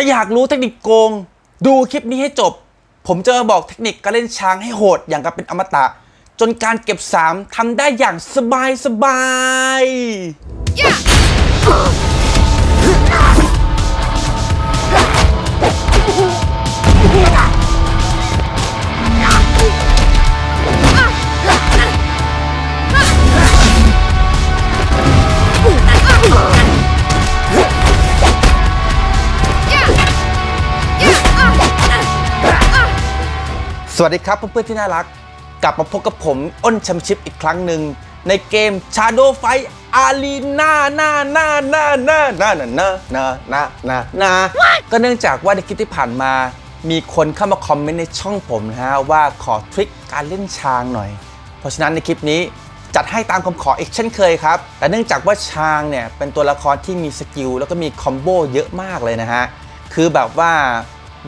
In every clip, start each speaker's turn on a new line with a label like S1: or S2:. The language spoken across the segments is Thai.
S1: ถ้าอยากรู้เทคนิคโกง ดูคลิปนี้ให้จบ ผมจะมาบอกเทคนิคการเล่นช้างให้โหดอย่างกับเป็นอมตะ จนการเก็บ 3ทำได้อย่างสบายสบายๆ สวัสดีครับเพื่อนๆที่น่ารัก กลับมาพบกับผมอ้นแชมป์ชิปอีกครั้งหนึ่ง ในเกม Shadow Fight Arena น้าหน้าหน้าหน้าหน้าหน้าหน้าหน้าหน้าหน้าหน้าก็เนื่องจากว่าในคลิปที่ผ่านมา มีคนเข้ามาคอมเมนต์ในช่องผมนะฮะ ว่าขอทริคการเล่นช้างหน่อย เพราะฉะนั้นในคลิปนี้จัดให้ตามคำขออีกเช่นเคยครับ แต่เนื่องจากว่าช้างเนี่ยเป็นตัวละครที่มีสกิลแล้วก็มีคอมโบเยอะมากเลยนะฮะคือแบบว่า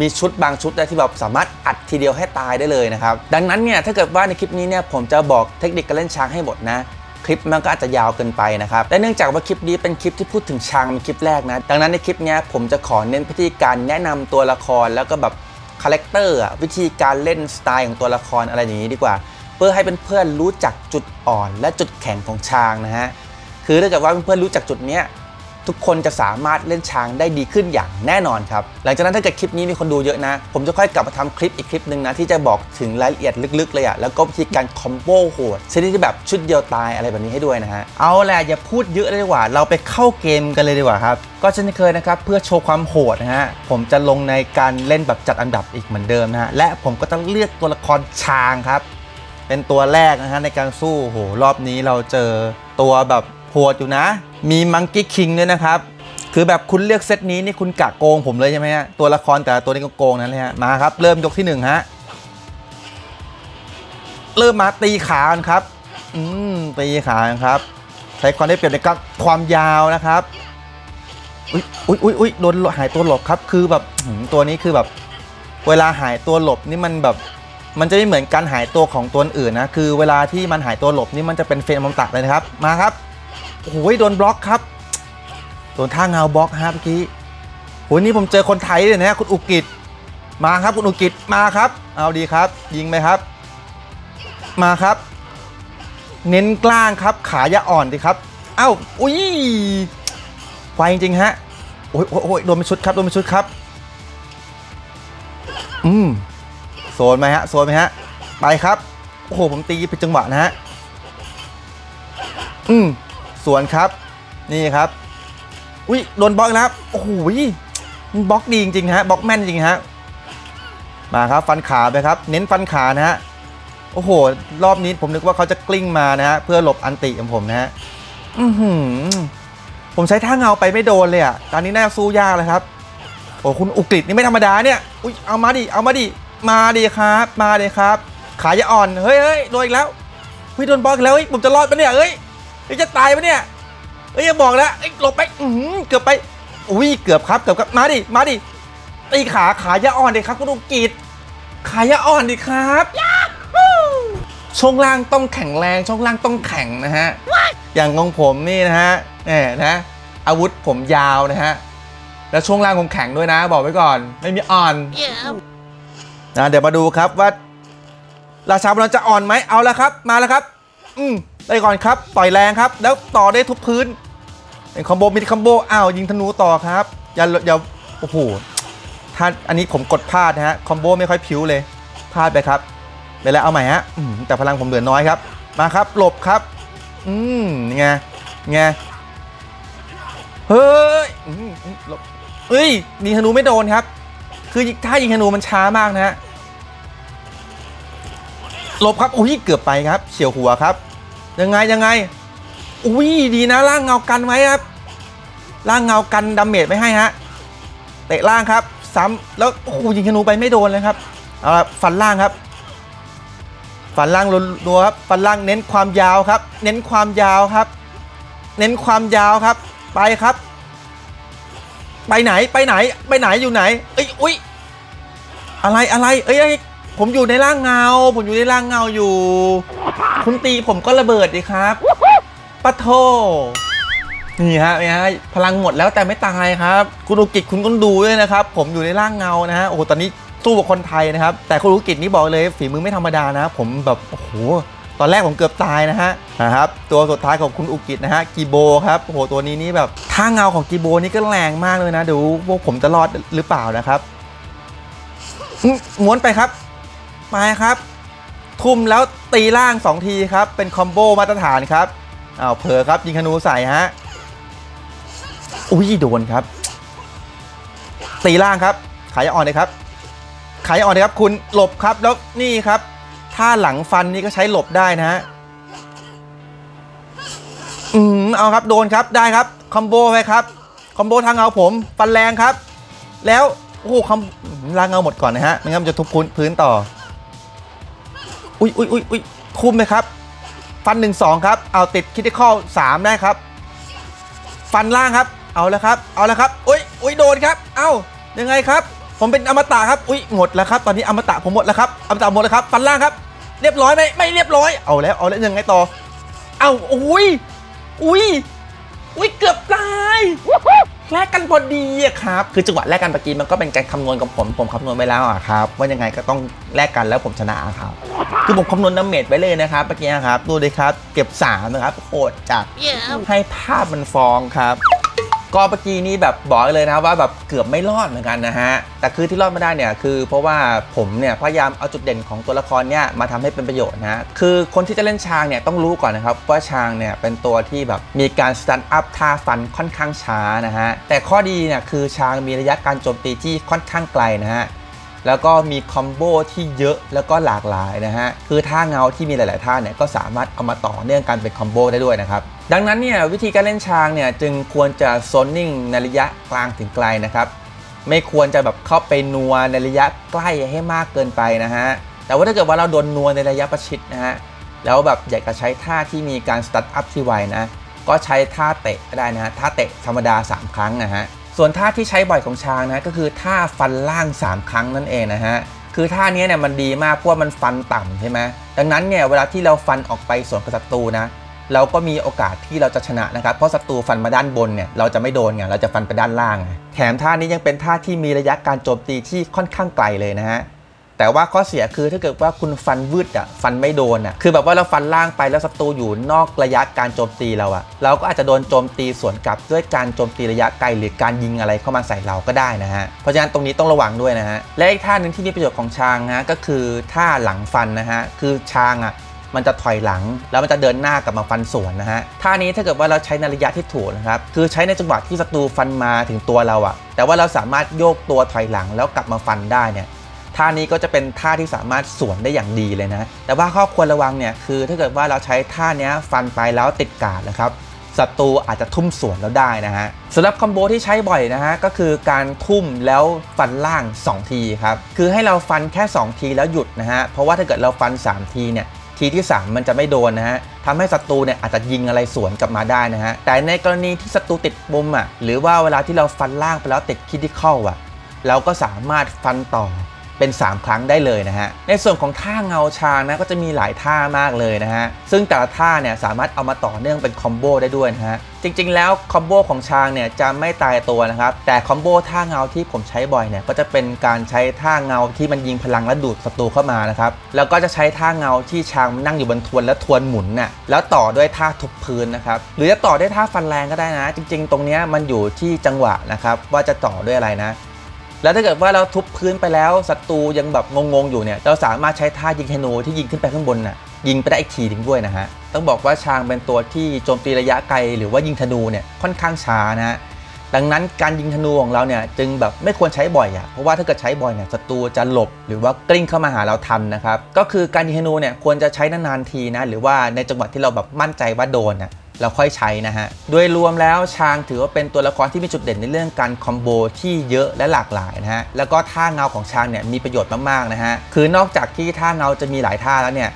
S1: มีชุดบางชุดนะที่แบบสามารถอัดทีเดียวให้ตายได้เลยนะครับ ดังนั้นเนี่ยถ้าเกิดว่าในคลิปนี้เนี่ยผมจะบอกเทคนิคการเล่นช้างให้หมดนะคลิปมันก็อาจจะยาวเกินไปนะครับและเนื่องจากว่าคลิปนี้เป็นคลิปที่พูดถึงช้างเป็นคลิปแรกนะ ดังนั้นในคลิปเนี้ยผมจะขอเน้นพิธีการแนะนำตัวละครแล้วก็แบบคาแรคเตอร์วิธีการเล่นสไตล์ของตัวละครอะไรอย่างนี้ดีกว่า เพื่อให้เพื่อนๆรู้จักจุดอ่อน และจุดแข็งของช้างนะฮะคือถ้าเกิดว่าเพื่อนๆรู้จักจุดเนี้ย ทุกคนจะสามารถเล่นช้างได้ดีขึ้นอย่างแน่นอนครับ หลังจากนั้นถ้าเกิดคลิปนี้มีคนดูเยอะนะ ผมจะค่อยกลับมาทำคลิปอีกคลิปหนึ่งนะที่จะบอกถึงรายละเอียดลึกๆเลยอะแล้วก็วิธีการคอมโบโหดชนิดที่แบบชุดเดียวตายอะไรแบบนี้ให้ด้วยนะฮะ เอาแหละอย่าพูดเยอะเลยดีกว่า เราไปเข้าเกมกันเลยดีกว่าครับ ก็เช่นเคยนะครับเพื่อโชว์ความโหดนะฮะ ผมจะลงในการเล่นแบบจัดอันดับอีกเหมือนเดิมนะฮะ และผมก็ต้องเลือกตัวละครช้างครับ เป็นตัวแรกนะฮะในการสู้โหรอบนี้เราเจอตัวแบบ โหดอยู่นะ มีมังกี้คิงด้วยนะครับ คือแบบคุณเลือกเซตนี้นี่คุณกะโกงผมเลยใช่ไหมฮะ ตัวละครแต่ตัวนี้ก็โกงนั่นเลยฮะ มาครับ เริ่มยกที่หนึ่งฮะ เริ่มมาตีขาครับ อืมตีขาครับ ใช้ความได้เปรียบในการความยาวนะครับ อุ้ยอุ้ยอุ้ยอุ้ยโดนหายตัวหลบครับ คือแบบตัวนี้คือแบบ เวลาหายตัวหลบนี่มันแบบมันจะไม่เหมือนการหายตัวของตัวอื่นนะ คือเวลาที่มันหายตัวหลบนี่มันจะเป็นเฟรมอมตะเลยนะครับ มาครับ โอ้ยโดนบล็อกครับโดนท่าเงาบล็อกฮะเมื่อกี้โหนี่ผมเจอคนไทยเลยนะคุณอุกิจมาครับคุณอุกิจมาครับ เอาดีครับ ยิงไหมครับ มาครับ เน้นกล้างครับขาย่าอ่อนดิครับเอ้าอุ้ยไวจริงๆฮะโอ้ยโอ้ยโอ้ยโดนเป็นชุดครับโดนเป็นชุดครับอืมโซนไหมฮะโซนไหมฮะไปครับโอ้โหผมตีผิดจังหวะนะฮะอืม สวนครับ นี่ครับ อุ้ยโดนบล็อกแล้วโอ้โหมันบล็อกดีจริงๆฮะบล็อกแม่นจริงฮะมาครับฟันขาไปครับ เน้นฟันขานะฮะโอ้โห รอบนี้ผมนึกว่าเขาจะกลิ้งมานะฮะเพื่อหลบอันติของผมนะฮะอือหือผมใช้ท่าเงาไปไม่โดนเลยอะตอนนี้น่าสู้ยากเลยครับโอ้คุณอุกฤษนี่ไม่ธรรมดาเนี่ยอุ้ยเอามาดิเอามาดิมาดิครับ มาดิครับ ขาอย่าอ่อนเฮ้ยเฮ้ยโดนอีกแล้วเฮ้ยโดนบล็อกอีกแล้วเฮ้ยผมจะรอดปะเนี่ยเฮ้ย เฮ้ยจะตายปะเนี่ยเฮ้ยอย่าบอกแล้วเอ้ยหลบไปอือหือเกือบไป อุ้ยเกือบครับเกือบครับมาดิมาดิตีขาขาอย่าอ่อนดิครับคุณอุกฤษขาอย่าอ่อนดิครับช่วงล่างต้องแข็งแรงช่วงล่างต้องแข็งนะฮะอย่างของผมนี่นะฮะแหมนะอาวุธผมยาวนะฮะแล้วช่วงล่างผมแข็งด้วยนะ บอกไว้ก่อนไม่มีอ่อนนะเดี๋ยวมาดูครับว่าราชาบอลจะอ่อนไหมเอาแล้วครับ มาแล้วครับ อืม ได้ก่อนครับ ต่อยแรงครับ แล้วต่อได้ทุบพื้นเป็นคอมโบมีคอมโบอ้าวยิงธนูต่อครับอย่าอย่าโอ้โหถ้าอันนี้ผมกดพลาดนะฮะคอมโบไม่ค่อยผิวเลยพลาดไปครับไปแล้วเอาใหม่ฮะแต่พลังผมเหลือน้อยครับ มาครับหลบครับ อืมไงไงเฮ้ยหลบเฮ้ยยิงธนูไม่โดนครับ คือถ้ายิงธนูมันช้ามากนะฮะหลบครับโอ้ยเกือบไปครับเฉียวหัวครับ ยังไงยังไง อุ้ยดีนะล่างเงากันไว้ครับล่างเงากันดาเมจไม่ให้ฮะเตะล่างครับซ้ำแล้วโอ้โหยิงธนูไปไม่โดนเลยครับเอาละฟันล่างครับ ฟันล่างรัวครับฟันล่างเน้นความยาวครับ เน้นความยาวครับ เน้นความยาวครับ ไปครับ ไปไหนไปไหน ไปไหนอยู่ไหน เอ้ยอุ้ยอะไรอะไรเอ้ย ผมอยู่ในร่างเงา ผมอยู่ในร่างเงาอยู่ คุณตีผมก็ระเบิดดิครับปะโทนี่ฮะนี่ฮะพลังหมดแล้วแต่ไม่ตายครับ คุณอุกิจคุณก็ดูด้วยนะครับ ผมอยู่ในร่างเงานะฮะโอ้โหตอนนี้สู้กับคนไทยนะครับ แต่คุณอุกิจนี่บอกเลยฝีมือไม่ธรรมดานะ ผมแบบโอ้โหตอนแรกผมเกือบตายนะฮะนะครับ ตัวสุดท้ายของคุณอุกิจนะฮะกีโบครับโอ้โหตัวนี้นี่แบบท่าเงาของกีโบนี่ก็แรงมากเลยนะดูว่าผมจะรอดหรือเปล่านะครับม้วนไปครับ ไปครับ ทุ่มแล้วตีล่าง 2 ทีครับ เป็นคอมโบมาตรฐานครับอ้าวเผลอครับยิงธนูใส่ฮะ อุ้ยโดนครับ ตีล่างครับขายอ่อนเลยครับขายอ่อนเลยครับคุณหลบครับแล้วนี่ครับท่าหลังฟันนี่ก็ใช้หลบได้นะฮะอืมเอาครับโดนครับได้ครับคอมโบไปครับคอมโบทางเงาผมฟันแรงครับ แล้วโอ้โหคอมล่างเงาหมดก่อนนะฮะไม่งั้นมันจะทุบพื้นต่อ อุ้ยอุ้ยอุ้ยอุ้ยคุ้มไหมครับ ฟันหนึ่งสองครับ เอาติดคิดข้อสามได้ครับ ฟันล่างครับ เอาแล้วครับ เอาแล้วครับ อุ้ยอุ้ยโดนครับ เอ้ายังไงครับ ผมเป็นอมตะครับ อุ้ยหมดแล้วครับ ตอนนี้อมตะผมหมดแล้วครับ อมตะหมดแล้วครับ ฟันล่างครับ เรียบร้อยไหมไม่เรียบร้อย เอาแล้ว เอาแล้วยังไงต่อ เอ้าอุ้ยอุ้ยอุ้ยเกือบตาย แลกกันพอดีอะครับ คือจังหวะแลกกันเมื่อกี้มันก็เป็นการคำนวณกับผม ผมคำนวณไปแล้วอะครับ ว่ายังไงก็ต้องแลกกันแล้วผมชนะครับ คือผมคำนวณดาเมจไว้เลยนะครับเมื่อกี้ครับ ดูเลยครับ เก็บ 3 นะครับโหดจัดให้ภาพมันฟ้องครับ ก็เมื่อกี้นี้แบบบอกเลยนะว่าแบบเกือบไม่รอดเหมือนกันนะฮะ แต่คือที่รอดไม่ได้เนี่ยคือเพราะว่าผมเนี่ยพยายามเอาจุดเด่นของตัวละครเนี่ยมาทำให้เป็นประโยชน์นะคือคนที่จะเล่นชางเนี่ยต้องรู้ก่อนนะครับว่าชางเนี่ยเป็นตัวที่แบบมีการสแตนด์อัพท่าฟันค่อนข้างช้านะฮะแต่ข้อดีเนี่ยคือชางมีระยะการโจมตีที่ค่อนข้างไกลนะฮะ แล้วก็มีคอมโบที่เยอะแล้วก็หลากหลายนะฮะคือท่าเงาที่มีหลาย ๆ ท่าเนี่ยก็สามารถเอามาต่อเนื่องกันเป็นคอมโบได้ด้วยนะครับดังนั้นเนี่ยวิธีการเล่นช้างเนี่ยจึงควรจะโซนนิ่งในระยะกลางถึงไกลนะครับไม่ควรจะแบบเข้าไปนัวในระยะใกล้ให้มากเกินไปนะฮะแต่ว่าถ้าเกิดว่าเราโดนนัวในระยะประชิดนะฮะแล้วแบบอยากจะใช้ท่าที่มีการสตาร์ทอัพที่ไวนะก็ใช้ท่าเตะก็ได้นะฮะท่าเตะธรรมดา 3 ครั้งนะฮะ ส่วนท่าที่ใช้บ่อยของช้างนะก็คือท่าฟันล่าง 3 ครั้งนั่นเองนะฮะคือท่านี้เนี่ยมันดีมากเพราะมันฟันต่ำใช่ไหมดังนั้นเนี่ยเวลาที่เราฟันออกไปสวนกับศัตรูนะเราก็มีโอกาสที่เราจะชนะนะครับ เพราะศัตรูฟันมาด้านบนเนี่ยเราจะไม่โดนไงเราจะฟันไปด้านล่าง แถมท่านี้ยังเป็นท่าที่มีระยะการโจมตีที่ค่อนข้างไกลเลยนะฮะ แต่ว่าข้อเสียคือถ้าเกิดว่าคุณฟันวืดอะฟันไม่โดนอะคือแบบว่าเราฟันล่างไปแล้วศัตรูอยู่นอกระยะการโจมตีเราอะเราก็อาจจะโดนโจมตีสวนกลับด้วยการโจมตีระยะไกลหรือการยิงอะไรเข้ามาใส่เราก็ได้นะฮะเพราะฉะนั้นตรงนี้ต้องระวังด้วยนะฮะและอีกท่าหนึ่งที่มีประโยชน์ของช้างนะก็คือท่าหลังฟันนะฮะคือช้างอะมันจะถอยหลังแล้วมันจะเดินหน้ากลับมาฟันสวนนะฮะท่านี้ถ้าเกิดว่าเราใช้ในระยะที่ถูกนะครับคือใช้ในจังหวะที่ศัตรูฟันมาถึงตัวเราอะแต่ว่าเราสามารถโยกตัวถอยหลังแล้วกลับมาฟันได้เนี่ย ท่านี้ก็จะเป็นท่าที่สามารถสวนได้อย่างดีเลยนะ แต่ว่าข้อควรระวังเนี่ยคือ ถ้าเกิดว่าเราใช้ท่านี้ฟันไปแล้วติดกาดนะครับศัตรูอาจจะทุ่มสวนแล้วได้นะฮะสำหรับคอมโบที่ใช้บ่อยนะฮะก็คือการทุ่มแล้วฟันล่าง 2 ทีครับคือให้เราฟันแค่ 2 ทีแล้วหยุดนะฮะเพราะว่าถ้าเกิดเราฟัน 3 ทีเนี่ยทีที่ 3 มันจะไม่โดนนะฮะทำให้ศัตรูเนี่ยอาจจะยิงอะไรสวนกลับมาได้นะฮะแต่ในกรณีที่ศัตรูติดมุมอะหรือว่าเวลาที่เราฟันล่างไปแล้วติดคิดที่เข้าอะเราก็สามารถฟันต่อ เป็น 3 ครั้งได้เลยนะฮะ ในส่วนของท่าเงาช้างนะก็จะมีหลายท่ามากเลยนะฮะ ซึ่งแต่ละท่าเนี่ยสามารถเอามาต่อเนื่องเป็นคอมโบได้ด้วยนะฮะ จริงๆ แล้วคอมโบของช้างเนี่ยจะไม่ตายตัวนะครับ แต่คอมโบท่าเงาที่ผมใช้บ่อยเนี่ยก็จะเป็นการใช้ท่าเงาที่มันยิงพลังและดูดศัตรูเข้ามานะครับ แล้วก็จะใช้ท่าเงาที่ช้างนั่งอยู่บนทวนแล้วทวนหมุนน่ะ แล้วต่อด้วยท่าทุบพื้นนะครับ หรือจะต่อด้วยท่าฟันแรงก็ได้นะ จริง ๆ ตรงเนี้ยมันอยู่ที่จังหวะนะครับว่าจะต่อด้วยอะไรนะ แล้วถ้าเกิดว่าเราทุบพื้นไปแล้วศัตรูยังแบบงงๆอยู่เนี่ยเราสามารถใช้ท่ายิงธนูที่ยิงขึ้นไปข้างบนน่ะยิงไปได้อีกทีหนึงด้วยนะฮะต้องบอกว่าช้างเป็นตัวที่โจมตีระยะไกล หรือว่ายิงธนูเนี่ยค่อนข้างช้านะฮะดังนั้นการยิงธนูของเราเนี่ยจึงแบบไม่ควรใช้บ่อยอะ่ะเพราะว่าถ้าเกิดใช้บ่อยเนี่ยศัตรูจะหลบหรือว่ากลิ้งเข้ามาหาเราทันนะครับก็คือการยิงธนูเนี่ยควรจะใช้นานๆทีนะหรือว่าในจังหวะที่เราแบบมั่นใจว่าโดนอะ เราค่อยใช้นะฮะ โดยรวมแล้วชางถือว่าเป็นตัวละครที่มีจุดเด่นในเรื่องการคอมโบที่เยอะและหลากหลายนะฮะ แล้วก็ท่าเงาของชางเนี่ยมีประโยชน์มากๆนะฮะ คือนอกจากที่ท่าเงาจะมีหลายท่าแล้วเนี่ย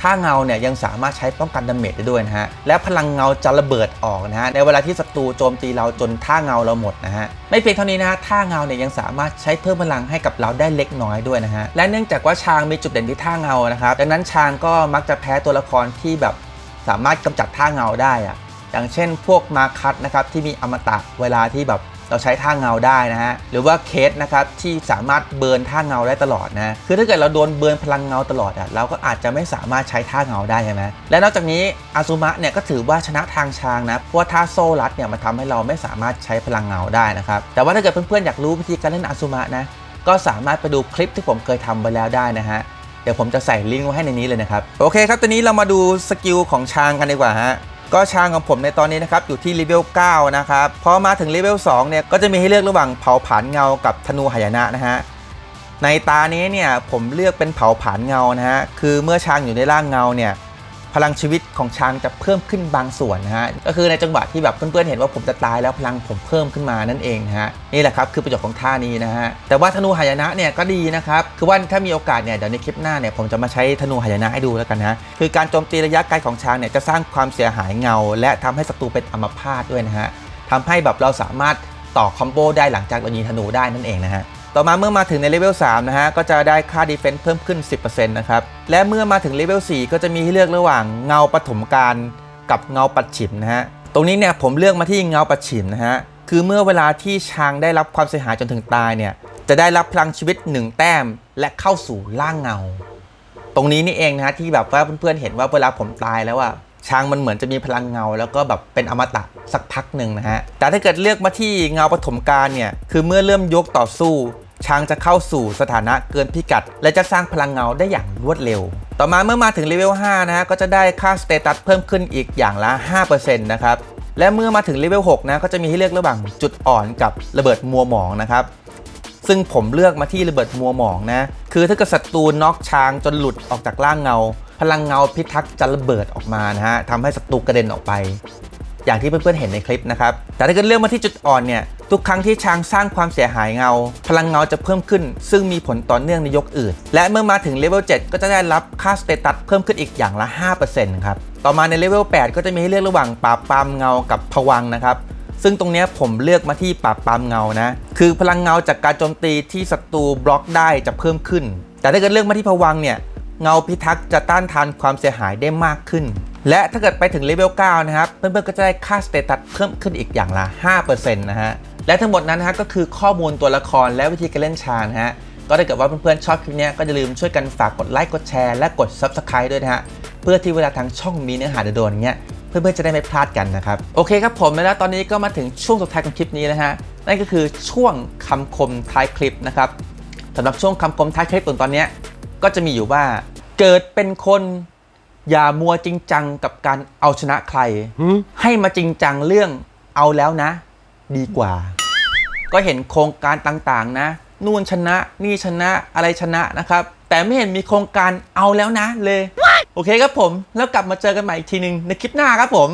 S1: ท่าเงาเนี่ยยังสามารถใช้ป้องกันดาเมจได้ด้วยนะฮะ และพลังเงาจะระเบิดออกนะฮะในเวลาที่ศัตรูโจมตีเราจนท่าเงาเราหมดนะฮะไม่เพียงเท่านี้นะฮะท่าเงาเนี่ยยังสามารถใช้เพิ่มพลังให้กับเราได้เล็กน้อยด้วยนะฮะและเนื่องจากว่าชางมีจุดเด่นที่ท่าเงานะครับดังนั้นชางก็มักจะแพ้ตัวละครที่แบบ สามารถกำจัดท่าเงาได้อะอย่างเช่นพวกมาคัตนะครับที่มีอมตะเวลาที่แบบเราใช้ท่าเงาได้นะฮะหรือว่าเคสนะครับที่สามารถเบิร์นท่าเงาได้ตลอดนะคือถ้าเกิดเราโดนเบิร์นพลังเงาตลอดอะเราก็อาจจะไม่สามารถใช้ท่าเงาได้ใช่ไหมและนอกจากนี้อาซุมะเนี่ยก็ถือว่าชนะทางช้างนะเพราะว่าท่าโซ่รัดเนี่ยมันทำให้เราไม่สามารถใช้พลังเงาได้นะครับแต่ว่าถ้าเกิดเพื่อนๆอยากรู้วิธีการเล่นอาซุมะนะก็สามารถไปดูคลิปที่ผมเคยทำไปแล้วได้นะฮะ เดี๋ยวผมจะใส่ลิงก์ไว้ให้ในนี้เลยนะครับ โอเคครับตอนนี้เรามาดูสกิลของช้างกันดีกว่าฮะก็ช้างของผมในตอนนี้นะครับอยู่ที่เลเวล 9 นะครับ พอมาถึงเลเวล 2 เนี่ย ก็จะมีให้เลือกระหว่างเผาผลาญเงากับธนูหายนะนะฮะในตานี้เนี่ยผมเลือกเป็นเผาผลาญเงานะฮะคือเมื่อช้างอยู่ในร่างเงาเนี่ย พลังชีวิตของช้างจะเพิ่มขึ้นบางส่วนนะฮะก็คือในจังหวะที่แบบเพื่อนๆเห็นว่าผมจะตายแล้วพลังผมเพิ่มขึ้นมานั่นเองนะฮะนี่แหละครับคือประโยชน์ของท่านี้นะฮะแต่ว่าธนูหายนะเนี่ยก็ดีนะครับคือว่าถ้ามีโอกาสเนี่ยเดี๋ยวในคลิปหน้าเนี่ยผมจะมาใช้ธนูหายนะให้ดูแล้วกันนะคือการโจมตีระยะไกลของช้างเนี่ยจะสร้างความเสียหายเงา และทำให้ศัตรูเป็นอัมพาตด้วยนะฮะทำให้แบบเราสามารถต่อคอมโบได้หลังจากเรายิงธนูได้นั่นเองนะฮะ ต่อมาเมื่อมาถึงในเลเวล3นะฮะก็จะได้ค่าดีเฟน s ์เพิ่มขึ้น 10%นะครับและเมื่อมาถึงเลเวล4ก็จะมีให้เลือกระหว่างเงาปฐมการกับเงาปัดฉิมนะฮะตรงนี้เนี่ยผมเลือกมาที่เงาปัดฉิมนะฮะคือเมื่อเวลาที่ช้างได้รับความเสียหายจนถึงตายเนี่ยจะได้รับพลังชีวิต 1 แต้ม และเข้าสู่ร่างเงา ตรงนี้นี่เองนะฮะที่แบบว่าเพื่อนๆเห็นว่าเวลาผมตายแล้วอะช้างมันเหมือนจะมีพลังเงา แล้วก็แบบเป็นอมตะสักพักหนึ่งนะฮะแต่ถ้าเกิดเลือกมาที่เงาปฐมการเนี่ยคือเมื่อเริ่มยกต่อสู้ ช้างจะเข้าสู่สถานะเกินพิกัด และจะสร้างพลังเงาได้อย่างรวดเร็ว ต่อมาเมื่อมาถึงเลเวล5นะฮะก็จะได้ค่าสเตตัสเพิ่มขึ้นอีกอย่างละ 5%นะครับและเมื่อมาถึงเลเวล6นะก็จะมีให้เลือกระหว่างจุดอ่อนกับระเบิดมัวหมองนะครับซึ่งผมเลือกมาที่ระเบิดมัวหมองนะ คือถ้าเกิดศัตรูน็อกช้างจนหลุดออกจากร่างเงา พลังเงาพิทักษ์จะระเบิดออกมานะฮะทำให้ศัตรูกระเด็นออกไป อย่างที่เพื่อนๆเห็นในคลิปนะครับ แต่ถ้าเกิดเลือกมาที่จุดอ่อนเนี่ย ทุกครั้งที่ช้างสร้างความเสียหายเงา พลังเงาจะเพิ่มขึ้น ซึ่งมีผลต่อเนื่องในยกอื่น และเมื่อมาถึงเลเวล7ก็จะได้รับค่าสเตตัสเพิ่มขึ้นอีกอย่างละ 5%ครับ ต่อมาในเลเวล8ก็จะมีให้เลือกระหว่างปราบปรามเงากับผวังนะครับซึ่งตรงนี้ผมเลือกมาที่ปราบปรามเงานะ คือพลังเงาจากการโจมตีที่ศัตรูบล็อกได้จะเพิ่มขึ้น แต่ถ้าเกิดเลือกมาที่ผวังเนี่ย เงาพิทักษ์จะต้านทานความเสียหายได้มากขึ้น และถ้าเกิดไปถึงเลเวล9นะครับ เพื่อนๆ ก็จะได้ค่าสเตตัสเพิ่มขึ้นอีกอย่างละ 5%นะฮะ และทั้งหมดนั้นนะฮะก็คือข้อมูลตัวละครและวิธีการเล่นชานะฮะ ก็ถ้าเกิดว่าเพื่อนๆ ชอบคลิปนี้ก็อย่าลืมช่วยกันฝากกดไลค์ กดแชร์ และกด Subscribe ด้วยนะฮะ เพื่อที่เวลาทางช่องมีเนื้อหาโดนๆเงี้ย เพื่อนๆ จะได้ไม่พลาดกันนะครับ โอเคครับผมแล้วตอนนี้ก็มาถึงช่วงสุดท้ายของคลิปนี้แล้วฮะ นั่นก็คือช่วงคำคมท้ายคลิปนะครับสำหรับช่วงคำคมท้ายคลิปตอนนี้ก็จะมีอยู่ว่า เกิดเป็นคน อย่ามัวจริงจังกับการเอาชนะใครให้มาจริงจังเรื่องเอาแล้วนะ ดีกว่า ก็เห็นโครงการต่างๆ นะ นู่นชนะนี่ชนะอะไรชนะนะครับ แต่ไม่เห็นมีโครงการเอาแล้วนะเลย โอเคครับผม แล้วกลับมาเจอกันใหม่อีกทีหนึ่งในคลิปหน้าครับผม